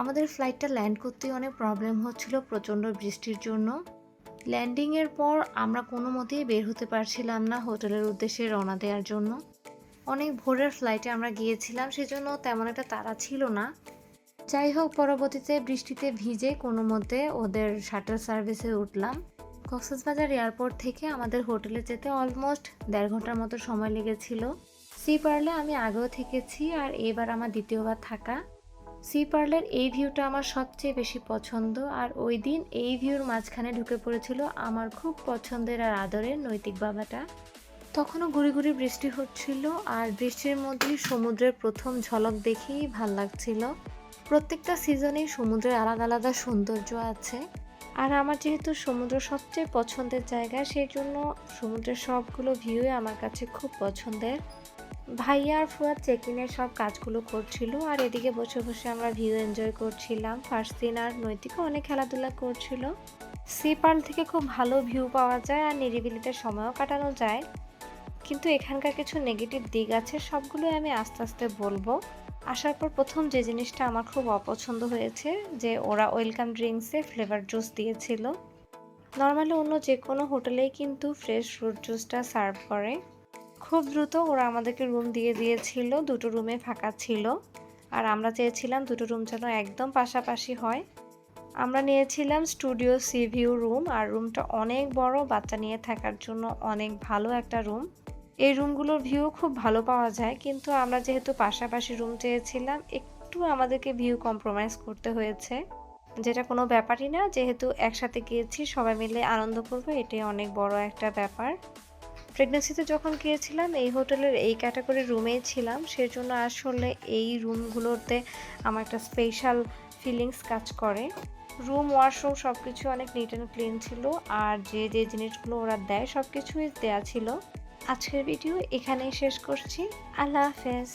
আমাদের ফ্লাইটটা ল্যান্ড করতে অনেক প্রবলেম হচ্ছিল প্রচণ্ড বৃষ্টির জন্য। ল্যান্ডিংয়ের পর আমরা কোনো মতেই বের হতে পারছিলাম না হোটেলের উদ্দেশ্যে রওনা দেওয়ার জন্য। অনেক ভোরের ফ্লাইটে আমরা গিয়েছিলাম, সেজন্য তেমন একটা তাড়া ছিল না। যাই হোক, পরবর্তীতে বৃষ্টিতে ভিজে কোনো মতে ওদের শাটল সার্ভিসে উঠলাম। কক্সবাজার এয়ারপোর্ট থেকে আমাদের হোটেলে যেতে অলমোস্ট দেড় ঘণ্টার মতো সময় লেগেছিল। সি পার্লে আমি আগেও থেকেছি আর এবার আমার দ্বিতীয়বার থাকা। সি পার্লের এই ভিউটা আমার সবচেয়ে বেশি পছন্দ, আর ওই দিন এই ভিউর মাঝখানে ঢুকে পড়েছিল আমার খুব পছন্দের আর আদরের নৈতিক বাবাটা। তখনও গুড়ি গুড়ি বৃষ্টি হচ্ছিল, আর বৃষ্টির মধ্যেই সমুদ্রের প্রথম ঝলক দেখেই ভালো লাগছিল। প্রত্যেকটা সিজনেই সমুদ্রের আলাদা আলাদা সৌন্দর্য আছে, আর আমার যেহেতু সমুদ্র সবচেয়ে পছন্দের জায়গা, সেই জন্য সমুদ্রের সবগুলো ভিউই আমার কাছে খুব পছন্দের। ভাইয়া আর ফুয়াদ চেক ইনের সব কাজগুলো করছিল আর এদিকে বসে বসে আমরা ভিউ এনজয় করছিলাম। ফার্স্ট দিন আর নৈতিকও অনেক খেলাধুলা করছিল। সি পার্ল থেকে খুব ভালো ভিউ পাওয়া যায় আর নিরিবিলিতে সময়ও কাটানো যায়। কিন্তু এখানকার কিছু নেগেটিভ দিক আছে, সবগুলোই আমি আস্তে আস্তে বলব। আসার পর প্রথম যে জিনিসটা আমার খুব অপছন্দ হয়েছে, যে ওরা ওয়েলকাম ড্রিঙ্কসে ফ্লেভার জুস দিয়েছিল। নর্মালি অন্য যে কোনো হোটেলেই কিন্তু ফ্রেশ ফ্রুট জুসটা সার্ভ করে। খুব দ্রুত ওরা আমাদেরকে রুম দিয়ে দিয়েছিল, দুটো রুমে ফাঁকা ছিল। আর আমরা চেয়েছিলাম দুটো রুম যেন একদম পাশাপাশি হয়। আমরা নিয়েছিলাম স্টুডিও সি ভিউ রুম আর রুমটা অনেক বড়, বাচ্চা নিয়ে থাকার জন্য অনেক ভালো একটা রুম এই রুমগুলোর ভিউ খুব ভালো পাওয়া যায়, কিন্তু আমরা যেহেতু পাশাপাশি রুম চেয়েছিলাম, একটু আমাদেরকে ভিউ কম্প্রোমাইজ করতে হয়েছে। যেটা কোনো ব্যাপারই না, যেহেতু একসাথে গিয়েছি, সবাই মিলে আনন্দ করব, এটাই অনেক বড় একটা ব্যাপার। প্রেগনেন্সিতে যখন গিয়েছিলাম, এই হোটেলের এই ক্যাটাগরি রুমেই ছিলাম, সেজন্য আসলে এই রুমগুলোতে আমার একটা স্পেশাল ফিলিংস কাজ করে। রুম ওয়াশরুম সব কিছু অনেক নিট অ্যান্ড ক্লিন ছিল, আর যে যে জিনিসগুলো ওরা দেয় সব কিছুই দেয়া ছিল। আজকের ভিডিও এখানেই শেষ করছি। আল্লাহ হাফেজ।